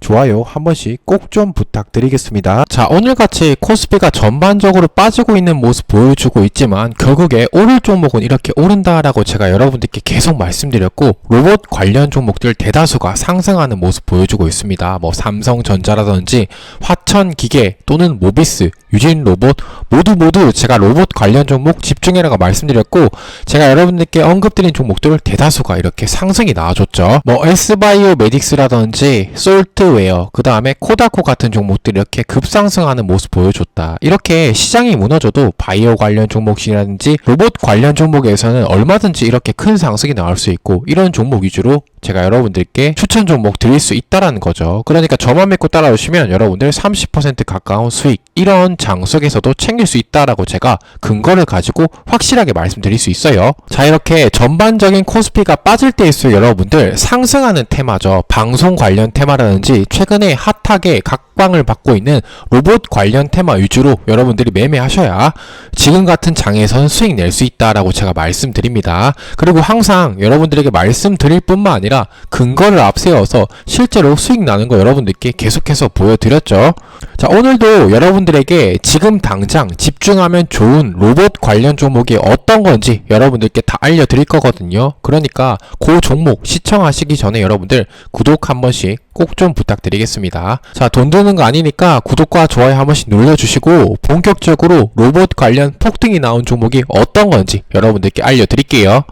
좋아요 한 번씩 꼭 좀 부탁드리겠습니다. 자, 오늘같이 코스피가 전반적으로 빠지고 있는 모습 보여주고 있지만 결국에 오를 종목은 이렇게 오른다라고 제가 여러분들께 계속 말씀드렸고 로봇 관련 종목들 대다수가 상승하는 모습 보여주고 있습니다. 뭐 삼성전자라든지 화천기계 또는 모비스, 유진로봇 모두 모두 제가 로봇 관련 종목 집중해라고 말씀드렸고 제가 여러분들께 언급드린 종목들 대다수가 이렇게 상승이 나와줬죠. 뭐 S바이오 메딕스라든지 솔트웨어 그 다음에 코다코 같은 종목들이 이렇게 급상승하는 모습 보여줬다. 이렇게 시장이 무너져도 바이오 관련 종목이라든지 로봇 관련 종목에서는 얼마든지 이렇게 큰 상승이 나올 수 있고 이런 종목 위주로 제가 여러분들께 추천 종목 드릴 수 있다라는 거죠. 그러니까 저만 믿고 따라오시면 여러분들 30% 가까운 수익 이런 장 속에서도 챙길 수 있다라고 제가 근거를 가지고 확실하게 말씀드릴 수 있어요. 자 이렇게 전반적인 코스피가 빠질 때일수록 여러분들 상승하는 테마죠. 방송 관련 테마라든지 최근에 핫하게 각광을 받고 있는 로봇 관련 테마 위주로 여러분들이 매매하셔야 지금 같은 장에선 수익 낼 수 있다라고 제가 말씀드립니다. 그리고 항상 여러분들에게 말씀드릴 뿐만 아니라 근거를 앞세워서 실제로 수익 나는 거 여러분들께 계속해서 보여드렸죠. 자, 오늘도 여러분들에게 지금 당장 집중하면 좋은 로봇 관련 종목이 어떤 건지 여러분들께 다 알려드릴 거거든요. 그러니까 그 종목 시청하시기 전에 여러분들 구독 한 번씩 꼭 좀 부탁드리겠습니다. 자, 돈 드는 거 아니니까 구독과 좋아요 한 번씩 눌러주시고 본격적으로 로봇 관련 폭등이 나온 종목이 어떤 건지 여러분들께 알려드릴게요.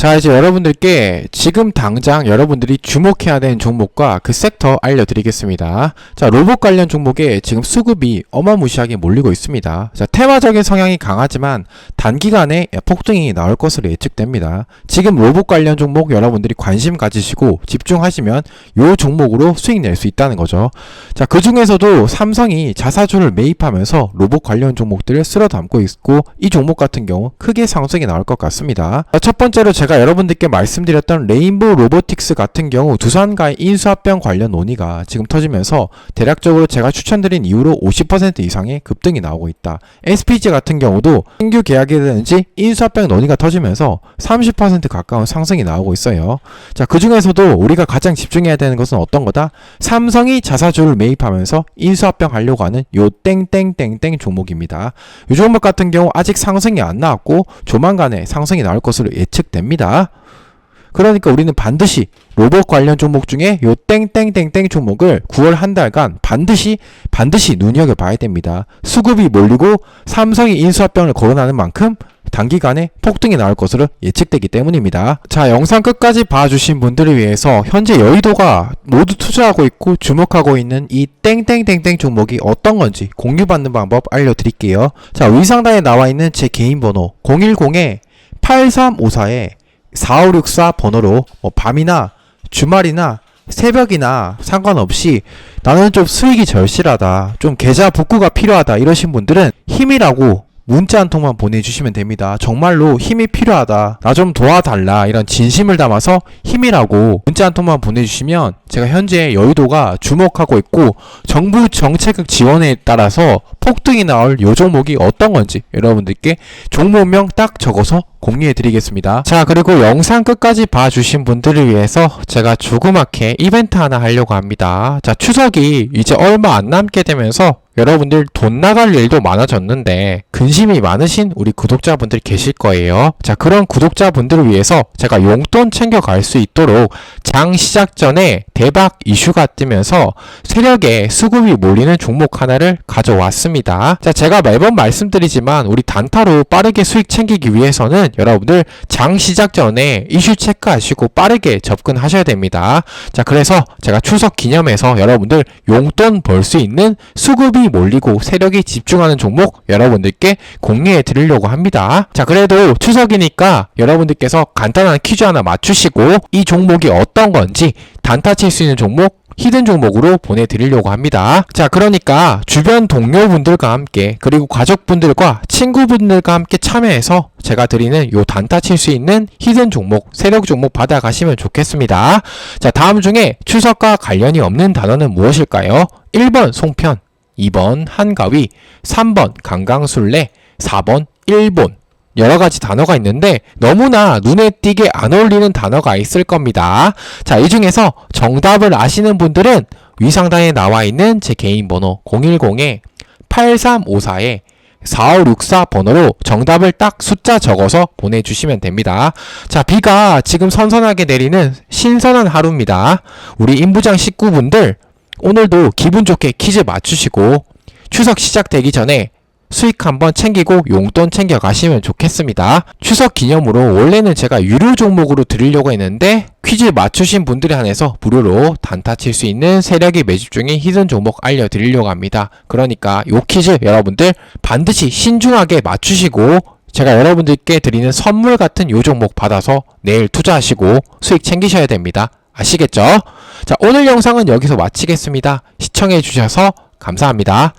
자 이제 여러분들께 지금 당장 여러분들이 주목해야 되는 종목과 그 섹터 알려드리겠습니다. 자 로봇 관련 종목에 지금 수급이 어마무시하게 몰리고 있습니다. 자 테마적인 성향이 강하지만 단기간에 폭등이 나올 것으로 예측됩니다. 지금 로봇 관련 종목 여러분들이 관심 가지시고 집중하시면 요 종목으로 수익 낼 수 있다는 거죠. 자 그 중에서도 삼성이 자사주를 매입하면서 로봇 관련 종목들을 쓸어 담고 있고 이 종목 같은 경우 크게 상승이 나올 것 같습니다. 자, 첫 번째로 제가 여러분들께 말씀드렸던 레인보우 로보틱스 같은 경우 두산과의 인수합병 관련 논의가 지금 터지면서 대략적으로 제가 추천드린 이후로 50% 이상의 급등이 나오고 있다. SPG 같은 경우도 신규 계약이라든지 인수합병 논의가 터지면서 30% 가까운 상승이 나오고 있어요. 자, 그 중에서도 우리가 가장 집중해야 되는 것은 어떤 거다? 삼성이 자사주를 매입하면서 인수합병 하려고 하는 요 땡땡땡땡 종목입니다. 이 종목 같은 경우 아직 상승이 안 나왔고 조만간에 상승이 나올 것으로 예측됩니다. 그러니까 우리는 반드시 로봇 관련 종목 중에 요 땡땡땡땡 종목을 9월 한 달간 반드시 반드시 눈여겨 봐야 됩니다. 수급이 몰리고 삼성이 인수합병을 거론하는 만큼 단기간에 폭등이 나올 것으로 예측되기 때문입니다. 자, 영상 끝까지 봐주신 분들을 위해서 현재 여의도가 모두 투자하고 있고 주목하고 있는 이 땡땡땡땡 종목이 어떤 건지 공유받는 방법 알려드릴게요. 자, 위상단에 나와 있는 제 개인 번호 010에 8354에 4564 번호로 뭐 밤이나 주말이나 새벽이나 상관없이 나는 좀 수익이 절실하다. 좀 계좌 복구가 필요하다. 이러신 분들은 힘이라고 문자 한 통만 보내주시면 됩니다. 정말로 힘이 필요하다. 나 좀 도와달라. 이런 진심을 담아서 힘이라고 문자 한 통만 보내주시면 제가 현재 여의도가 주목하고 있고 정부 정책 지원에 따라서 폭등이 나올 요 종목이 어떤 건지 여러분들께 종목명 딱 적어서 공유해 드리겠습니다. 자, 그리고 영상 끝까지 봐주신 분들을 위해서 제가 조그맣게 이벤트 하나 하려고 합니다. 자, 추석이 이제 얼마 안 남게 되면서 여러분들 돈 나갈 일도 많아졌는데 근심이 많으신 우리 구독자분들 계실 거예요. 자, 그런 구독자분들을 위해서 제가 용돈 챙겨갈 수 있도록 장 시작 전에 대박 이슈가 뜨면서 세력에 수급이 몰리는 종목 하나를 가져왔습니다. 자, 제가 매번 말씀드리지만 우리 단타로 빠르게 수익 챙기기 위해서는 여러분들 장 시작 전에 이슈 체크하시고 빠르게 접근하셔야 됩니다. 자, 그래서 제가 추석 기념해서 여러분들 용돈 벌 수 있는 수급이 몰리고 세력이 집중하는 종목 여러분들께 공유해 드리려고 합니다. 자, 그래도 추석이니까 여러분들께서 간단한 퀴즈 하나 맞추시고 이 종목이 어떤 건지 단타 칠 수 있는 종목 히든 종목으로 보내드리려고 합니다. 자, 그러니까 주변 동료분들과 함께 그리고 가족분들과 친구분들과 함께 참여해서 제가 드리는 요 단타 칠 수 있는 히든 종목, 세력 종목 받아가시면 좋겠습니다. 자, 다음 중에 추석과 관련이 없는 단어는 무엇일까요? 1번 송편, 2번 한가위, 3번 강강술래, 4번 일본. 여러 가지 단어가 있는데 너무나 눈에 띄게 안 어울리는 단어가 있을 겁니다. 자, 이 중에서 정답을 아시는 분들은 위상단에 나와 있는 제 개인 번호 010에 8354에 4564 번호로 정답을 딱 숫자 적어서 보내주시면 됩니다. 자, 비가 지금 선선하게 내리는 신선한 하루입니다. 우리 임부장 식구분들 오늘도 기분 좋게 퀴즈 맞추시고 추석 시작되기 전에 수익 한번 챙기고 용돈 챙겨 가시면 좋겠습니다. 추석 기념으로 원래는 제가 유료 종목으로 드리려고 했는데 퀴즈 맞추신 분들에 한해서 무료로 단타 칠 수 있는 세력이 매집 중인 히든 종목 알려드리려고 합니다. 그러니까 요 퀴즈 여러분들 반드시 신중하게 맞추시고 제가 여러분들께 드리는 선물 같은 요 종목 받아서 내일 투자하시고 수익 챙기셔야 됩니다. 아시겠죠? 자, 오늘 영상은 여기서 마치겠습니다. 시청해 주셔서 감사합니다.